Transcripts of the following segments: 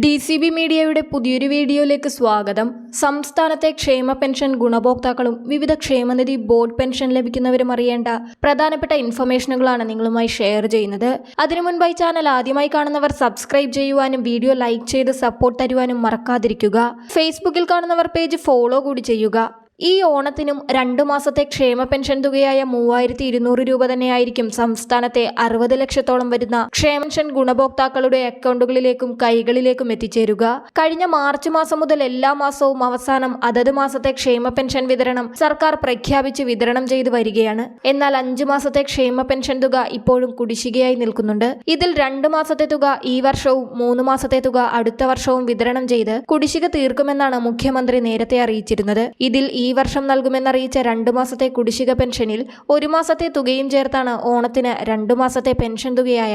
D C B മീഡിയയുടെ പുതിയൊരു വീഡിയോയിലേക്ക് സ്വാഗതം. സംസ്ഥാനത്തെ ക്ഷേമ പെൻഷൻ ഗുണഭോക്താക്കളും വിവിധ ക്ഷേമനിധി ബോർഡ് പെൻഷൻ ലഭിക്കുന്നവരും അറിയേണ്ട പ്രധാനപ്പെട്ട ഇൻഫർമേഷനുകളാണ് നിങ്ങളുമായി ഷെയർ ചെയ്യുന്നത്. അതിനു മുൻപായി ചാനൽ ആദ്യമായി കാണുന്നവർ സബ്സ്ക്രൈബ് ചെയ്യുവാനും വീഡിയോ ലൈക്ക് ചെയ്ത് സപ്പോർട്ട് തരുവാനും മറക്കാതിരിക്കുക. ഫേസ്ബുക്കിൽ കാണുന്നവർ പേജ് ഫോളോ കൂടി ചെയ്യുക. ഈ ഓണത്തിനും രണ്ടു മാസത്തെ ക്ഷേമ പെൻഷൻ തുകയായ മൂവായിരത്തി ഇരുന്നൂറ് രൂപ തന്നെയായിരിക്കും സംസ്ഥാനത്തെ അറുപത് ലക്ഷത്തോളം വരുന്ന ക്ഷേമൻഷൻ ഗുണഭോക്താക്കളുടെ അക്കൗണ്ടുകളിലേക്കും കൈകളിലേക്കും എത്തിച്ചേരുക. കഴിഞ്ഞ മാർച്ച് മാസം മുതൽ എല്ലാ മാസവും അവസാനം അതത് മാസത്തെ ക്ഷേമ പെൻഷൻ വിതരണം സർക്കാർ പ്രഖ്യാപിച്ച് വിതരണം ചെയ്തു വരികയാണ്. എന്നാൽ അഞ്ചു മാസത്തെ ക്ഷേമ പെൻഷൻ തുക ഇപ്പോഴും കുടിശ്ശികയായി നിൽക്കുന്നുണ്ട്. ഇതിൽ രണ്ട് മാസത്തെ തുക ഈ വർഷവും മൂന്ന് മാസത്തെ തുക അടുത്ത വർഷവും വിതരണം ചെയ്ത് കുടിശ്ശിക തീർക്കുമെന്നാണ് മുഖ്യമന്ത്രി നേരത്തെ അറിയിച്ചിരുന്നത്. ഇതിൽ ഈ വർഷം നൽകുമെന്നറിയിച്ച രണ്ടു മാസത്തെ കുടിശ്ശിക പെൻഷനിൽ ഒരു മാസത്തെ തുകയും ചേർത്താണ് ഓണത്തിന് രണ്ടു മാസത്തെ പെൻഷൻ തുകയായ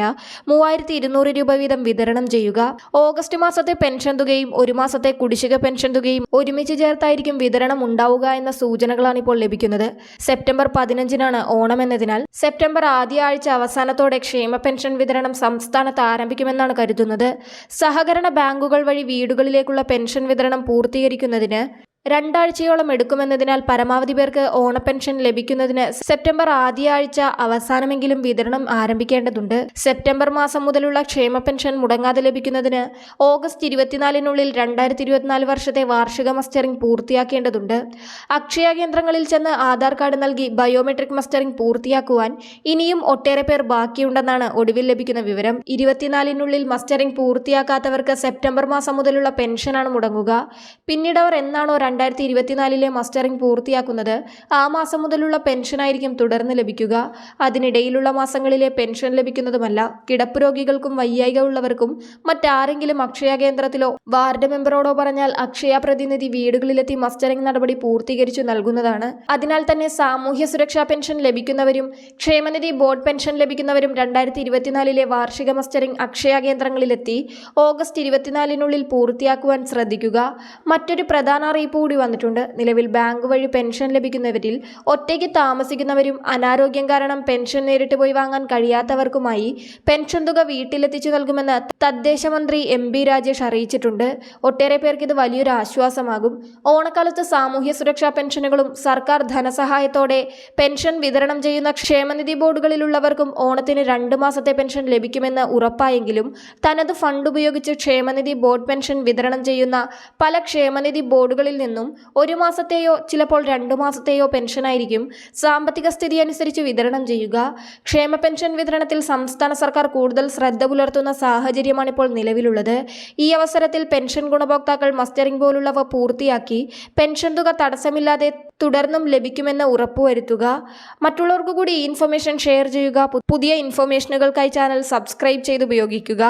മൂവായിരത്തി ഇരുന്നൂറ് രൂപ വീതം വിതരണം ചെയ്യുക. ഓഗസ്റ്റ് മാസത്തെ പെൻഷൻ തുകയും ഒരു മാസത്തെ കുടിശ്ശിക പെൻഷൻ തുകയും ഒരുമിച്ച് ചേർത്തായിരിക്കും വിതരണം ഉണ്ടാവുക എന്ന സൂചനകളാണ് ഇപ്പോൾ ലഭിക്കുന്നത്. സെപ്റ്റംബർ പതിനഞ്ചിനാണ് ഓണം എന്നതിനാൽ സെപ്റ്റംബർ ആദ്യ ആഴ്ച അവസാനത്തോടെ ക്ഷേമ പെൻഷൻ വിതരണം സംസ്ഥാനത്ത് ആരംഭിക്കുമെന്നാണ് കരുതുന്നത്. സഹകരണ ബാങ്കുകൾ വഴി വീടുകളിലേക്കുള്ള പെൻഷൻ വിതരണം പൂർത്തീകരിക്കുന്നതിന് രണ്ടാഴ്ചയോളം എടുക്കുമെന്നതിനാൽ പരമാവധി പേർക്ക് ഓണപ്പെൻഷൻ ലഭിക്കുന്നതിന് സെപ്റ്റംബർ ആദ്യാഴ്ച അവസാനമെങ്കിലും വിതരണം ആരംഭിക്കേണ്ടതുണ്ട്. സെപ്റ്റംബർ മാസം മുതലുള്ള ക്ഷേമ പെൻഷൻ മുടങ്ങാതെ ലഭിക്കുന്നതിന് ഓഗസ്റ്റ് ഇരുപത്തിനാലിനുള്ളിൽ രണ്ടായിരത്തി ഇരുപത്തിനാല് വർഷത്തെ വാർഷിക മസ്റ്ററിംഗ് പൂർത്തിയാക്കേണ്ടതുണ്ട്. അക്ഷയ കേന്ദ്രങ്ങളിൽ ചെന്ന് ആധാർ കാർഡ് നൽകി ബയോമെട്രിക് മസ്റ്ററിംഗ് പൂർത്തിയാക്കുവാൻ ഇനിയും ഒട്ടേറെ പേർ ബാക്കിയുണ്ടെന്നാണ് ഒടുവിൽ ലഭിക്കുന്ന വിവരം. ഇരുപത്തിനാലിനുള്ളിൽ മസ്റ്ററിംഗ് പൂർത്തിയാക്കാത്തവർക്ക് സെപ്റ്റംബർ മാസം മുതലുള്ള പെൻഷനാണ് മുടങ്ങുക. പിന്നീട് അവർ എന്നാണോ രണ്ടായിരത്തി ഇരുപത്തിനാലിലെ മസ്റ്ററിംഗ് പൂർത്തിയാക്കുന്നത് ആ മാസം മുതലുള്ള പെൻഷനായിരിക്കും തുടർന്ന് ലഭിക്കുക. അതിനിടയിലുള്ള മാസങ്ങളിലെ പെൻഷൻ ലഭിക്കുന്നതുമല്ല കിടപ്പ് രോഗികൾക്കും വയ്യായിക ഉള്ളവർക്കും മറ്റാരെങ്കിലും അക്ഷയ കേന്ദ്രത്തിലോ വാർഡ് മെമ്പറോടോ പറഞ്ഞാൽ അക്ഷയ പ്രതിനിധി വീടുകളിലെത്തി മസ്റ്ററിംഗ് നടപടി പൂർത്തീകരിച്ചു നൽകുന്നതാണ്. അതിനാൽ തന്നെ സാമൂഹ്യ സുരക്ഷാ പെൻഷൻ ലഭിക്കുന്നവരും ക്ഷേമനിധി ബോർഡ് പെൻഷൻ ലഭിക്കുന്നവരും രണ്ടായിരത്തി ഇരുപത്തിനാലിലെ വാർഷിക മസ്റ്ററിംഗ് അക്ഷയ കേന്ദ്രങ്ങളിലെത്തി ഓഗസ്റ്റ് ഇരുപത്തിനാലിനുള്ളിൽ പൂർത്തിയാക്കുവാൻ ശ്രദ്ധിക്കുക. മറ്റൊരു പ്രധാന അറിയിപ്പ് കൂടി വന്നിട്ടുണ്ട്. നിലവിൽ ബാങ്ക് വഴി പെൻഷൻ ലഭിക്കുന്നവരിൽ ഒറ്റയ്ക്ക് താമസിക്കുന്നവരും അനാരോഗ്യം കാരണം പെൻഷൻ നേരിട്ട് പോയി വാങ്ങാൻ കഴിയാത്തവർക്കുമായി പെൻഷൻ തുക വീട്ടിലെത്തിച്ചു നൽകുമെന്ന് തദ്ദേശ മന്ത്രി എം ബി രാജേഷ് അറിയിച്ചിട്ടുണ്ട്. ഒട്ടേറെ പേർക്ക് ഇത് വലിയൊരു ആശ്വാസമാകും. ഓണക്കാലത്ത് സാമൂഹ്യ സുരക്ഷാ പെൻഷനുകളും സർക്കാർ ധനസഹായത്തോടെ പെൻഷൻ വിതരണം ചെയ്യുന്ന ക്ഷേമനിധി ബോർഡുകളിലുള്ളവർക്കും ഓണത്തിന് രണ്ട് മാസത്തെ പെൻഷൻ ലഭിക്കുമെന്ന് ഉറപ്പായെങ്കിലും തനത് ഫണ്ട് ഉപയോഗിച്ച് ക്ഷേമനിധി ബോർഡ് പെൻഷൻ വിതരണം ചെയ്യുന്ന പല ക്ഷേമനിധി ബോർഡുകളിൽ നിന്നും ഒരു മാസത്തെയോ ചിലപ്പോൾ രണ്ടു മാസത്തെയോ പെൻഷനായിരിക്കും. സാമ്പത്തിക സ്ഥിതി അനുസരിച്ച് വിതരണം ചെയ്യുക. ക്ഷേമ പെൻഷൻ വിതരണത്തിൽ സംസ്ഥാന സർക്കാർ കൂടുതൽ ശ്രദ്ധ പുലർത്തുന്ന സാഹചര്യമാണ് ഇപ്പോൾ നിലവിലുള്ളത്. ഈ അവസരത്തിൽ പെൻഷൻ ഗുണഭോക്താക്കൾ മസ്റ്ററിംഗ് പോലുള്ളവ പൂർത്തിയാക്കി പെൻഷൻ തുക തടസ്സമില്ലാതെ തുടർന്നും ലഭിക്കുമെന്ന് ഉറപ്പുവരുത്തുക. മറ്റുള്ളവർക്ക് കൂടി ഈ ഇൻഫർമേഷൻ ഷെയർ ചെയ്യുക. പുതിയ ഇൻഫർമേഷനുകൾക്കായി ചാനൽ സബ്സ്ക്രൈബ് ചെയ്ത് ഉപയോഗിക്കുക